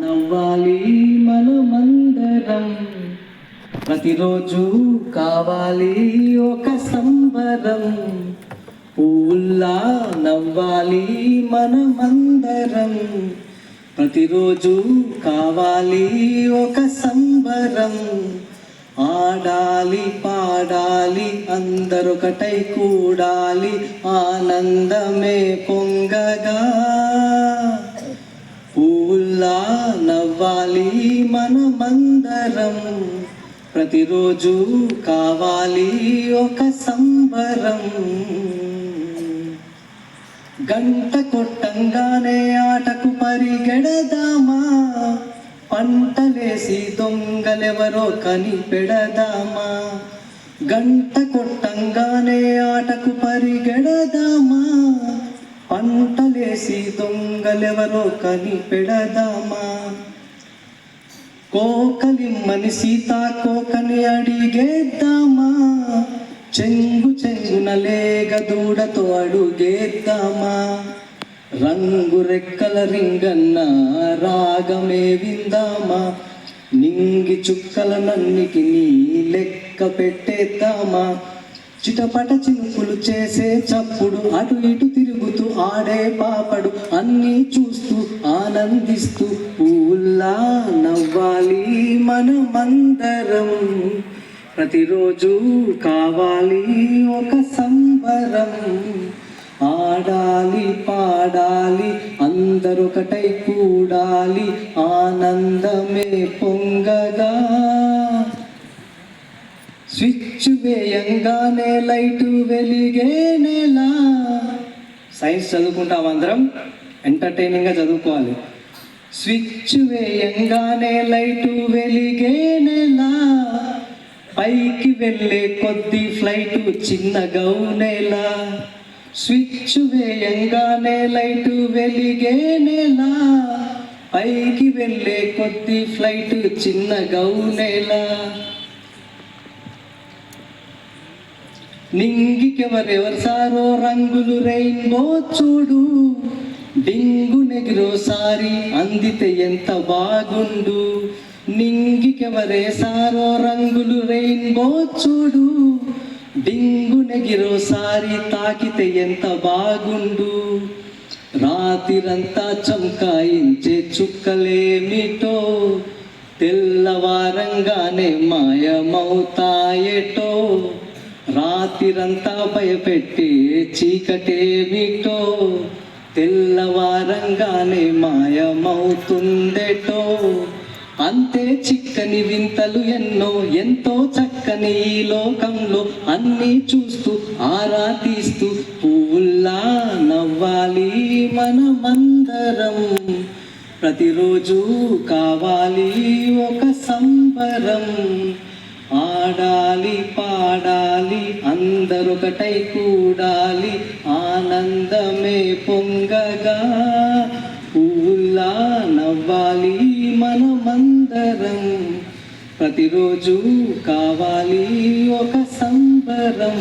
నవ్వాలి మనమందరం. ప్రతిరోజు కావాలి ఒక సంబరం. పువ్వుల్లా నవ్వాలి మనమందరం. ప్రతిరోజు కావాలి ఒక సంబరం. ఆడాలి పాడాలి అందరొకటై కూడాలి. ఆనందమే పొంగగా. కావాలి మనమందరం. ప్రతిరోజు కావాలి ఒక సంబరం. గంట కొట్టంగానే ఆటకు పరిగెడదామా? పంటలేసి దొంగలెవరో కనిపెడదామా గంట కొట్టంగానే ఆటకు పరిగెడదామా? పంటలేసి దొంగలెవరో కనిపెడదామా కోకలిమ్మని సీతాకోకని అడిగేద్దామా? చెంగు చెంగున లేగ దూడతో అడుగేద్దామా? రంగు రెక్కల రింగన్న రాగమే విందామా? నింగి చుక్కలనన్నికి నీ లెక్క పెట్టేద్దామా? చిటపట చినుకులు చేసే చప్పుడు అటు ఇటు తిరుగుతూ ఆడే పాపడు అన్నీ చూస్తూ ఆనందిస్తూ పూల్లా మనమందరం ప్రతిరోజు కావాలి ఒక సంబరం. ఆడాలి పాడాలి అందరొకటై కూడాలి ఆనందమే పొంగగా. స్విచ్ వేయంగానే లైటు వెలిగేనేలా సైన్స్ చదువుకుంటాం అందరం ఎంటర్టైనింగ్గా చదువుకోవాలి. స్విచ్ వేయంగానే లైటు వెలిగేనేలా పైకి వెళ్ళే కొద్ది ఫ్లైట్ చిన్నగౌనేలా స్విచ్ వేయంగానే లైటు వెలిగేనేలా పైకి వెళ్ళే కొద్ది ఫ్లైట్ చిన్నగౌనేలా నింగికెవరెవరు సారో రంగులు రెయిన్బో చూడు. డింగు నెగిరోసారి అందితే ఎంత బాగుండు? నింగికెవరేసారో రంగులు రెయిన్బో చూడు? డింగు నెగిరోసారి తాకితే ఎంత బాగుండు? రాతిరంతా చంకాయించే చుక్కలేమిటో? తెల్లవారంగానే మాయమవుతాయటో? రాతిరంతా భయపెట్టి చీకటేమిటో? తెల్లవారంగానే మాయమవుతుందేటో. అంతే చిక్కని వింతలు ఎన్నో ఎంతో చక్కని ఈ లోకంలో అన్నీ చూస్తూ ఆరా తీస్తూ పువ్వుల్లా నవ్వాలి మనమందరం. ప్రతిరోజు కావాలి ఒక సంబరం. ఆడాలి పాడాలి అందరొకటై కూడాలి ఆనందమే పొంగగా. పూలా నవ్వాలి మనమందరం ప్రతిరోజు కావాలి ఒక సంబరం.